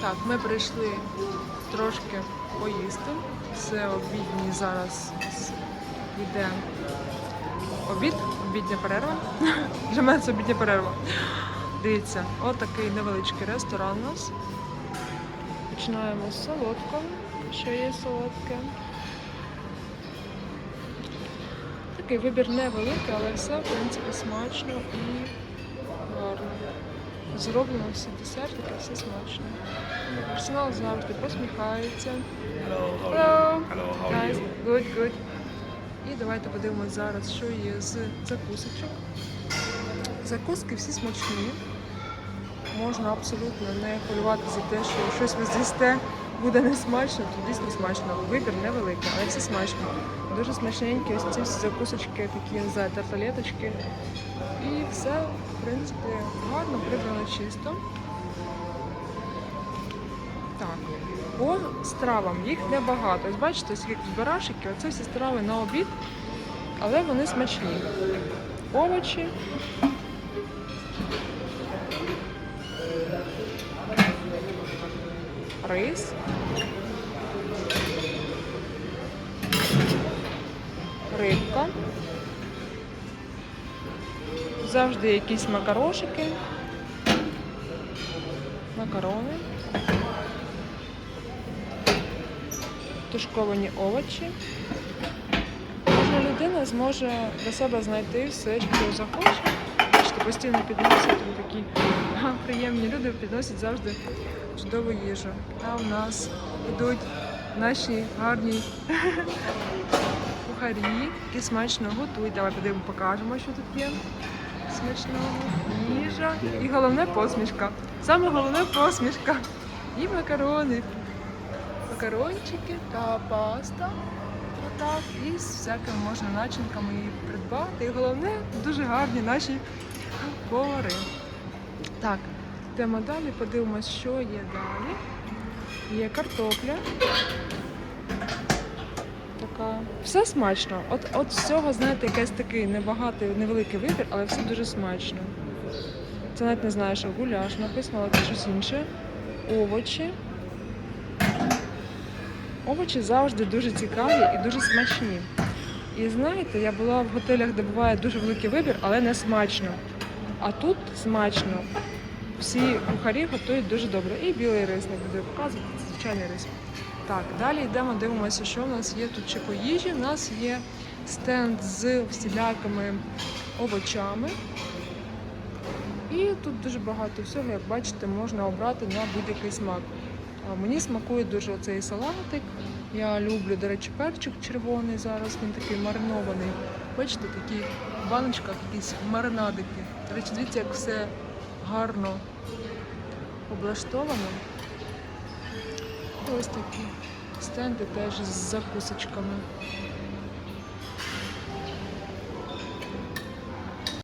Так, ми прийшли трошки поїсти. Це обідні зараз йде обід, обідня перерва. Для мене це обідня перерва. Дивіться, отакий невеличкий ресторан у нас. Починаємо з солодкого. Що є солодке? Такий вибір невеликий, але все, в принципі, смачно і гарно. Зроблено всі десертики, все смачно. Персонал завжди посміхається. Hello, Guys, good, good. І давайте подивимось зараз, що є з закусочок. Закуски всі смачні. Можна абсолютно не хвилювати за те, що щось ви з'їсте буде не смачно, то дійсно смачно. Вибір невеликий, але все смачно. Дуже смачненькі, ось ці всі закусочки, такі, не знаю, тарталеточки. І все, в принципі, гарно, чисто. Так, по стравам їх небагато. Ось бачите, як барашики, оце всі страви на обід, але вони смачні. Овочі. Рис. Рибка. Завжди якісь макарошики. Макарони. тушковані овочі. Кожна людина зможе для себе знайти все, що захоче. Бачите, постійно підносять такі приємні люди підносять завжди чудову їжу. А у нас йдуть наші гарні кухарі, які смачно готують. Давай подивимо, покажемо, що тут є. Смачного їжа. І головне посмішка. Саме головне посмішка. І макарони макарончики та паста. Отак, і з всякими можна начинками її придбати. І головне, дуже гарні наші повари. Так, йдемо далі, подивимось, що є далі. Є картопля. Така. Все смачно. От, от всього, знаєте, якийсь такий небагатий, невеликий вибір, але все дуже смачно. Це навіть не знаю, що гуляш написано, але це щось інше. Овочі. Овочі завжди дуже цікаві і дуже смачні. І знаєте, я була в готелях, де буває дуже великий вибір, але не смачно. А тут смачно. Всі кухарі готують дуже добре. І білий рис не буду показувати, це звичайний рис. Так, далі йдемо, дивимося, що в нас є тут ще по їжі. У нас є стенд з всілякими овочами. І тут дуже багато всього, як бачите, можна обрати на будь-який смак. Мені смакує дуже оцей салатик. Я люблю, до речі, перчик червоний зараз, він такий маринований. Бачите, такі в баночках якісь маринадики. До речі, дивіться, як все гарно облаштовано. Ось такі стенди теж з закусочками.